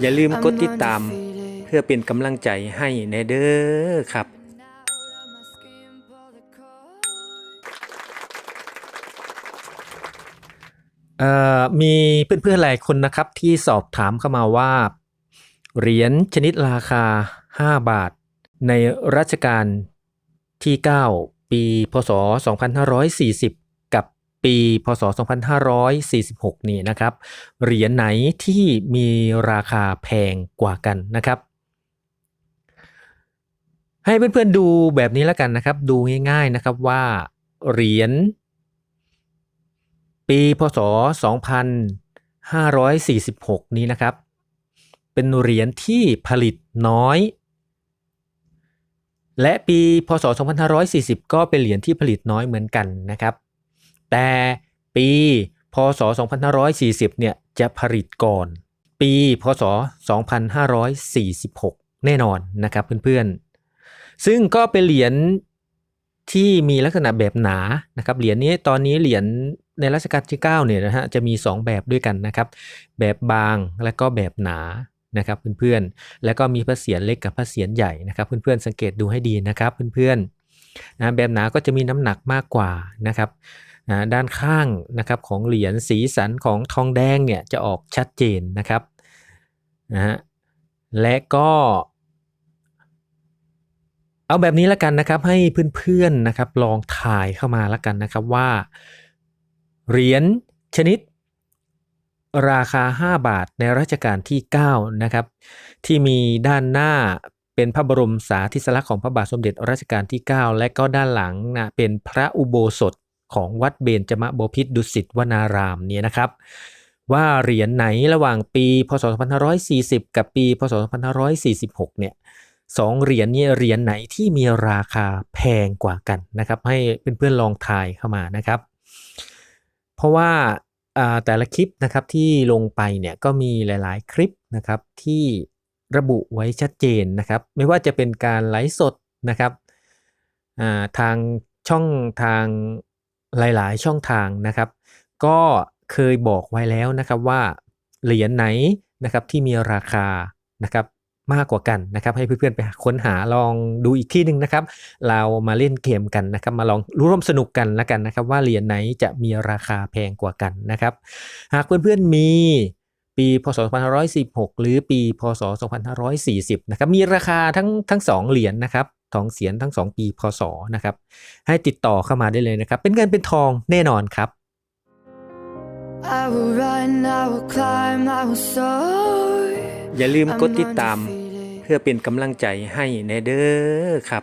อย่าลืม I'm กดติดตาม undefeated. เพื่อเป็นกำลังใจให้ในเด้อครับ Out of my skin, pull the cord. เอ่อมีเพื่อนๆหลายคนนะครับที่สอบถามเข้ามาว่า เหรียญชนิดราคา 5 บาท ในรัชกาลที่ 9 ปีพศ 2540กับ ปีพศ 2546 นี่นะครับเหรียญไหนที่มีราคาแพงกว่ากันนะครับ ให้เพื่อนๆดูแบบนี้แล้วกันนะครับ ดูง่ายๆนะครับว่าเหรียญปีพศ 2546 นี้นะครับ เป็นเหรียญที่ผลิตน้อยและปีพศ 2540 ก็เป็นเหรียญที่ผลิตน้อยเหมือนกันนะครับ แต่ปีพศ 2540 เนี่ยจะผลิตก่อน ปีพศ 2546 แน่นอนนะครับเพื่อนๆ ซึ่งก็เป็นเหรียญที่มีลักษณะแบบหนานะครับเหรียญนี้ตอนนี้เหรียญในรัชกาลที่9เนี่ยนะฮะจะมี 2 แบบด้วยกันนะครับ แบบบางและก็แบบหนานะครับเพื่อนๆ แล้วก็มีพระเศียรเล็กกับพระเศียรใหญ่นะครับเพื่อนๆสังเกตดูให้ดีนะครับเพื่อนๆ นะแบบหนาก็จะมีน้ำหนักมากกว่านะครับนะด้านข้างนะครับของเหรียญสีสันของทองแดงเนี่ยจะออกชัดเจนนะครับนะฮะและก็เอาแบบนี้ละกันนะครับให้เพื่อนๆนะครับลองถ่ายเข้ามาละกันนะครับว่าเหรียญชนิดราคา 5 บาทในรัชกาลที่ 9 นะครับ ที่มีด้านหน้า เป็นพระบรมสาธิสลักษณ์ของพระบาทสมเด็จรัชกาลที่ 9 และก็ด้านหลังนะเป็นพระอุโบสถของวัดเบญจมบพิตรดุสิตวนารามเนี่ยนะครับ ว่าเหรียญไหนระหว่างปีพศ 2540 กับปีพศ 2546 เนี่ยสองเหรียญนี้เหรียญไหนที่มีราคาแพงกว่ากันนะครับ ให้เพื่อนๆลองทายเข้ามานะครับ เพราะว่าอ่าแต่ละคลิปนะครับที่ลงไปเนี่ยก็มีหลาย ๆ คลิปนะครับที่ ระบุไว้ชัดเจนนะครับ ไม่ว่าจะเป็นการไลฟ์สดนะครับทางช่องทางหลายๆ ช่องทางนะครับ ก็เคยบอกไว้แล้วนะครับว่าเหรียญไหนนะครับที่มีราคานะครับมากกว่ากันนะครับให้เพื่อนๆไปค้นหาลองดูอีกที่หนึ่งนะครับ เรามาเล่นเกมกันนะครับ มาลองร่วมสนุกกันแล้วกันนะครับ ว่าเหรียญไหนจะมีราคาแพงกว่ากันนะครับ หากเพื่อนๆมี ปีพศ 2516 หรือปี พศ 2540 นะครับ มีราคาทั้งทั้งสองเหรียญนะครับทองเสียนทั้งสองปีพศนะครับ ให้ติดต่อเข้ามาได้เลยนะครับ เป็นเงินเป็นทองแน่นอนครับ I will run, I will climb, I will soar. อย่าลืม I'm กดติดตาม undefeated. เพื่อเป็นกำลังใจให้ในเด้อครับ